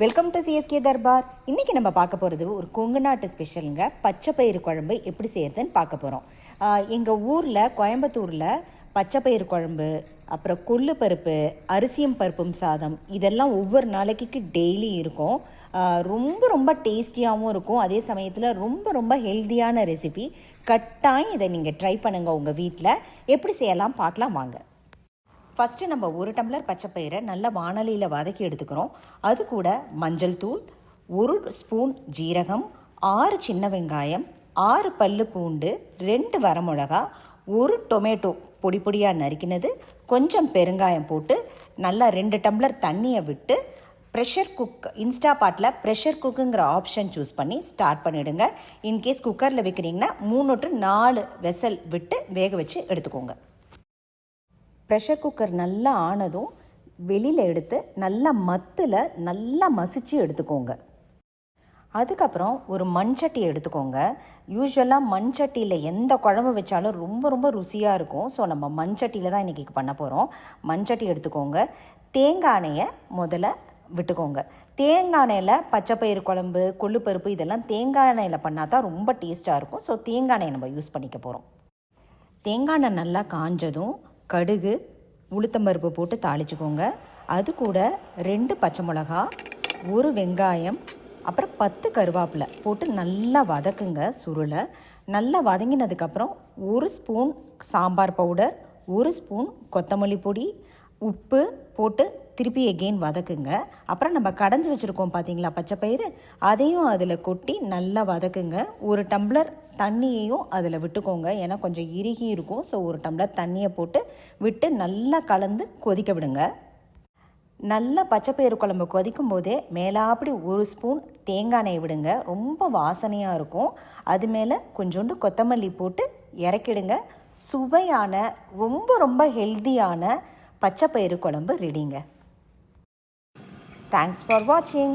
Welcome to CSK Darbar இன்றைக்கி நம்ம பார்க்க போகிறது ஒரு கொங்கு நாட்டு ஸ்பெஷலுங்க பச்சை பயிறு குழம்பு எப்படி செய்கிறதுன்னு பார்க்க போகிறோம் எங்கள் ஊரில் கோயம்புத்தூரில் பச்சை பயிறு குழம்பு அப்புறம் கொள்ளு பருப்பு அரிசியும் பருப்பும் சாதம் இதெல்லாம் ஒவ்வொரு நாளைக்கு டெய்லி இருக்கும். ரொம்ப ரொம்ப டேஸ்டியாகவும் இருக்கும். அதே சமயத்தில் ரொம்ப ரொம்ப ஹெல்த்தியான ரெசிபி கட்டாயம் இதை நீங்கள் ட்ரை பண்ணுங்கள் உங்கள் வீட்டில் எப்படி செய்யலாம் பார்க்கலாம் வாங்க. ஃபஸ்ட்டு நம்ம ஒரு டம்ளர் பச்சைப்பயிரை நல்ல நல்லா வானலியில் வதக்கி எடுத்துக்கிறோம். அது கூட மஞ்சள் தூள் ஒரு ஸ்பூன் ஜீரகம் ஆறு சின்ன வெங்காயம் ஆறு பல்லு பூண்டு ரெண்டு வரமிளகா ஒரு டொமேட்டோ பொடி பொடியாக நறுக்கினது கொஞ்சம் பெருங்காயம் போட்டு நல்லா ரெண்டு டம்ளர் தண்ணியை விட்டு pressure cook Instant Pot pressure குக்குங்கிற option choose பண்ணி ஸ்டார்ட் பண்ணிவிடுங்க இன்கேஸ் குக்கரில் வைக்கிறீங்கன்னா மூணு டு நாலு வெசல் விட்டு வேக வச்சு எடுத்துக்கோங்க. ப்ரெஷர் குக்கர் நல்லா ஆனதும் வெளியில் எடுத்து நல்லா மத்தில் நல்லா மசிச்சு எடுத்துக்கோங்க. அதுக்கப்புறம் ஒரு மண்சட்டி எடுத்துக்கோங்க. யூஸ்வலாக மண்சட்டியில் எந்த குழம்பு வச்சாலும் ரொம்ப ரொம்ப ருசியாக இருக்கும். ஸோ நம்ம மண்சட்டியில் தான் இன்றைக்கி பண்ண போகிறோம் மண்சட்டி எடுத்துக்கோங்க. தேங்காய் முதல்ல விட்டுக்கோங்க. தேங்காய் பச்சைப்பயிறு குழம்பு கொள்ளுப்பருப்பு இதெல்லாம் தேங்காய் எண்ணெயில் பண்ணால் தான் ரொம்ப டேஸ்ட்டாக இருக்கும். ஸோ தேங்காய் நம்ம யூஸ் பண்ணிக்க போகிறோம் தேங்காய் எண்ணெய் நல்லா காஞ்சதும் கடுகு உளுத்தம்பருப்பு போட்டு தாளிச்சுக்கோங்க. அது கூட ரெண்டு பச்சை மிளகா ஒரு வெங்காயம் அப்புறம் பத்து கருவேப்பிலை போட்டு நல்லா வதக்குங்க சுருளை. நல்லா வதங்கினதுக்கப்புறம் ஒரு ஸ்பூன் சாம்பார் பவுடர் ஒரு ஸ்பூன் கொத்தமல்லி பொடி உப்பு போட்டு திருப்பி எகெயின் வதக்குங்க. அப்புறம் நம்ம கடைஞ்சி வச்சுருக்கோம் பார்த்தீங்களா பச்சை பயிறு? அதையும் அதில் கொட்டி நல்லா வதக்குங்க. ஒரு டம்ளர் தண்ணியையும் அதில் விட்டுக்கோங்க. ஏன்னா கொஞ்சம் இறுகி இருக்கும். ஸோ ஒரு டம்ளர் தண்ணியை போட்டு விட்டு நல்லா கலந்து கொதிக்க விடுங்க. நல்லா பச்சைப்பயிறு குழம்பு கொதிக்கும் போதே மேலாப்படி ஒரு ஸ்பூன் தேங்காய் எண்ணெய் விடுங்க. ரொம்ப வாசனையாக இருக்கும். அது மேலே கொஞ்சோண்டு கொத்தமல்லி போட்டு இறக்கிடுங்க. சுவையான ரொம்ப ரொம்ப ஹெல்த்தியான பச்சைப்பயிறு குழம்பு ரெடிங்க தேங்க்ஸ் ஃபார் வாட்சிங்